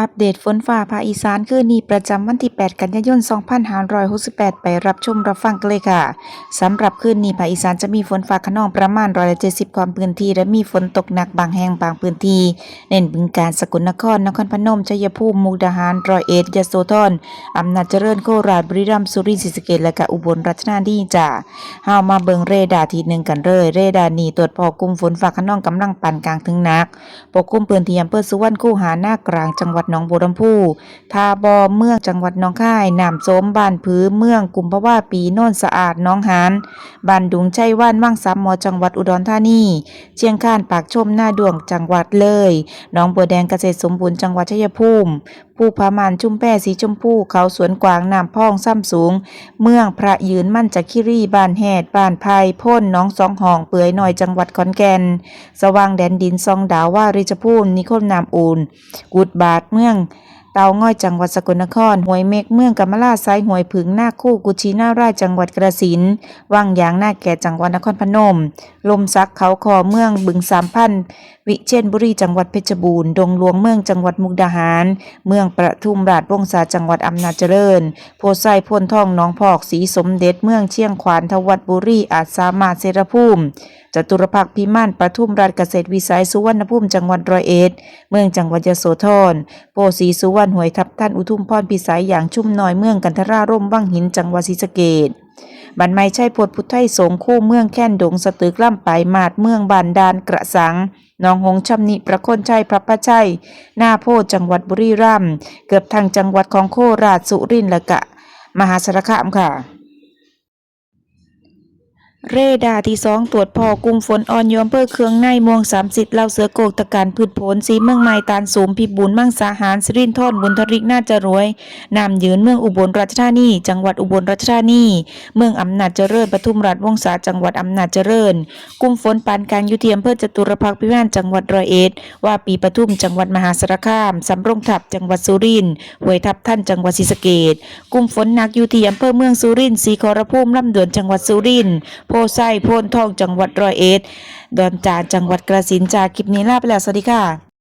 อัปเดตฝนฟ้าภาคอีสานคืนนี้ประจำวันที่ 8 กันยายน 2568 ไปรับชมรับฟังกันเลยค่ะ สำหรับคืนนี้ภาคอีสานจะมีฝนฟ้าขนองประมาณ 170ของพื้นที่ และมีฝนตกหนักบางแห่งบางพื้นที่ เน้นบึงการสกลนคร นครพนม ชัยภูมิ มุกดาหาร ร้อยเอ็ด ยโสธร อำนาจเจริญ โคราช บุรีรัมย์ สุรินทร์ ศรีสะเกษและก็อุบลราชธานีจ้าเฮามาเบิงเรดาร์ทีหนึ่งกันเลย เรดาร์นี้ตรวจพอกลุ่มฝนฟ้าขนองกำลังปานกลางถึงหนัก ปกคลุมพื้นที่อำเภอสุวรรณคูหาหน้ากลางจังหวัดหนองบัวลำพูทาบอเมืองจังหวัดหนองคายน้ำโสมบ้านผือเมืองกลุ่มพะว่าปีโน่นสะอาดน้องหานบ้านดุงชัยว่านมั่งสามหมอจังหวัดอุดรธานีเชียงคานปากชมหน้าดวงจังหวัดเลยหนองบัวแดงเกษตรสมบูรณ์จังหวัดชัยภูมิ ผู้พามานชุ่มแพสีชมพูเขาสวนกวางน้ำพองซ้ำสูง เมืองพระยืนมั่นจักคิรีบ้านแหดบ้านภัยพ่นน้องสองห้องเปื่อยหน่อยจังหวัดขอนแก่น สว่างแดนดินซองดาวว่าริจพูนนิคมนามอูนกุดบาทเมืองเตาง่อยจังหวัดสกลนครหวยเมกเมืองกำมะลาไซหวยผึงหน้าคู่กุชินาราจังหวัดกระสินวังยางหน้าแก่จังหวัดนครพนม ลมซักเขาคอเมืองบึงสามพัน วิเชียรบุรีจังหวัดเพชรบูรณ์ ดงหลวงเมืองจังหวัดมุกดาหาร เมืองประทุมราชวงศาจังหวัดอำนาจเจริญ โพไซพนทองน้องพอกสีสมเด็จ เมืองเชียงขวานทวัดบุรีอาจสามารถเสรภูมิจตุรพักพิมานประทุมราชเกษตรวิสัยสุวรรณภูมิจังหวัดร้อยเอ็ด เมืองจังหวัดยโสธร โพสีสุวรรณหวยทับท่านอุทุมพรพิสัยอย่างชุ่มน้อยเมืองกันทราร่มวังหินจังหวัดศรีสะเกษ บันไม่ใช่พดพุทธไทยสงฆ์คู่เมืองแค่นดงสตึกล่ำไปมาดเมืองบานดานกระสังนองหงชำนิประโคนชัยพระพระชัยหน้าโพจังหวัดบุรีรัมย์เกือบทางจังหวัดของโคราชสุรินทร์และกะ มหาสารคามค่ะ เรดาร์ที่สองตรวจพอกลุ่มฝนอ่อนโยมเพื่อเครื่องในม่วงสามสิบเล่าเสือโกกตะการพืชผลสีเมืองใหม่ตาลสูมพิบูลมั่งสาหารสิรินทรบุญทริกน่าจะรวยนำยืนเมืองอุบลราชธานีจังหวัดอุบลราชธานี เมืองอำนาจเจริญปทุมราชวงศาจังหวัดอำนาจเจริญกลุ่มฝนปานกางอยุเทียมเพื่อจตุรพักพิมานจังหวัดร้อยเอ็ดว่าปีปทุมจังหวัดมหาสารคามสำโรงทับจังหวัดสุรินทร์ห้วยทับท่านจังหวัดศรีสะเกษกลุ่มฝนนักยู่ที่อำเภอเมืองสุรินทร์ศรีขอรภูมิลำดวนจังหวัดสุรินทร์โพไซโพนทองจังหวัดร้อยเอ็ดดอนจานจังหวัดกระสินจากคลิปนี้ลาไปแล้วสวัสดีค่ะ